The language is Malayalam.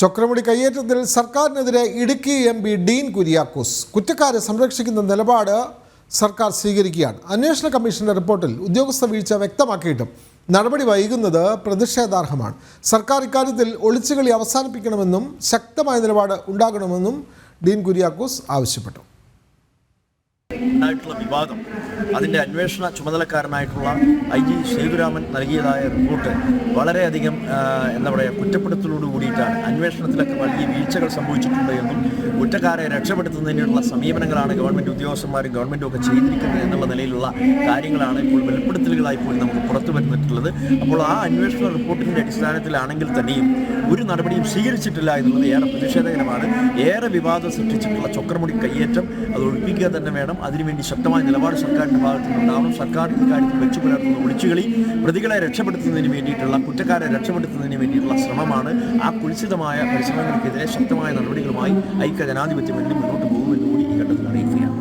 ചക്രമുടി കയ്യേറ്റത്തിൽ സർക്കാരിനെതിരെ ഇടുക്കി എം പി ഡീൻ കുര്യാക്കോസ് കുറ്റക്കാരെ സംരക്ഷിക്കുന്ന നിലപാട് സർക്കാർ സ്വീകരിക്കുകയാണ്. അന്വേഷണ കമ്മീഷന്റെ റിപ്പോർട്ടിൽ ഉദ്യോഗസ്ഥ വീഴ്ച വ്യക്തമാക്കിയിട്ടും നടപടി വൈകുന്നത് പ്രതിഷേധാർഹമാണ്. സർക്കാർ ഇക്കാര്യത്തിൽ ഒളിച്ചുകളി അവസാനിപ്പിക്കണമെന്നും ശക്തമായ നിലപാട് ഉണ്ടാകണമെന്നും ഡീൻ കുര്യാക്കോസ് ആവശ്യപ്പെട്ടു. ഉണ്ടായിട്ടുള്ള വിവാദം. അതിന്റെ അന്വേഷണ ചുമതലക്കാരനായിട്ടുള്ള ഐ ജി സേതുരാമൻ നൽകിയതായ റിപ്പോർട്ട് വളരെയധികം എന്താ പറയുക കുറ്റപ്പെടുത്തലോട് കൂടിയിട്ടാണ്. അന്വേഷണത്തിലൊക്കെ വലിയ വീഴ്ചകൾ സംഭവിച്ചിട്ടുണ്ട് എന്നും കുറ്റക്കാരെ രക്ഷപ്പെടുത്തുന്നതിനുള്ള സമീപനങ്ങളാണ് ഗവൺമെന്റ് ഉദ്യോഗസ്ഥന്മാരും ഗവൺമെന്റും ഒക്കെ ചെയ്തിരിക്കുന്നത് എന്നുള്ള നിലയിലുള്ള കാര്യങ്ങളാണ് ഇപ്പോൾ വെളിപ്പെടുത്തലുകളായി പോലും നമുക്ക് പുറത്തു വരുന്നിട്ടുള്ളത്. അപ്പോൾ ആ അന്വേഷണ റിപ്പോർട്ടിന്റെ അടിസ്ഥാനത്തിലാണെങ്കിൽ തന്നെയും ഒരു നടപടിയും സ്വീകരിച്ചിട്ടില്ല എന്നുള്ളത് ഏറെ പ്രതിഷേധകരമാണ്. ഏറെ വിവാദം സൃഷ്ടിച്ചിട്ടുള്ള ചക്രമുടി കയ്യേറ്റം അത് ഒഴിപ്പിക്കുക തന്നെ വേണം. അതിനുവേണ്ടി ശക്തമായ നിലപാട് സർക്കാരിന്റെ ഭാഗത്തു നിന്നുണ്ടാവണം സർക്കാർ ഇക്കാര്യത്തിൽ വെച്ചു പുലർത്തുന്ന. ഒളിച്ചുകളി പ്രതികളെ രക്ഷപ്പെടുത്തുന്നതിന് വേണ്ടിയിട്ടുള്ള കുറ്റക്കാരെ രക്ഷപ്പെടുത്തുന്നതിന് വേണ്ടിയിട്ടുള്ള ശ്രമമാണ്. ആ കുൽസിതമായ പരിശ്രമങ്ങൾക്കെതിരെ ശക്തമായ നടപടികളുമായി ഐക്യ ജനാധിപത്യം വേണ്ടി മുന്നോട്ട് പോകുമെന്ന് കൂടി ഈ ഘട്ടത്തിൽ അറിയിക്കുകയാണ്.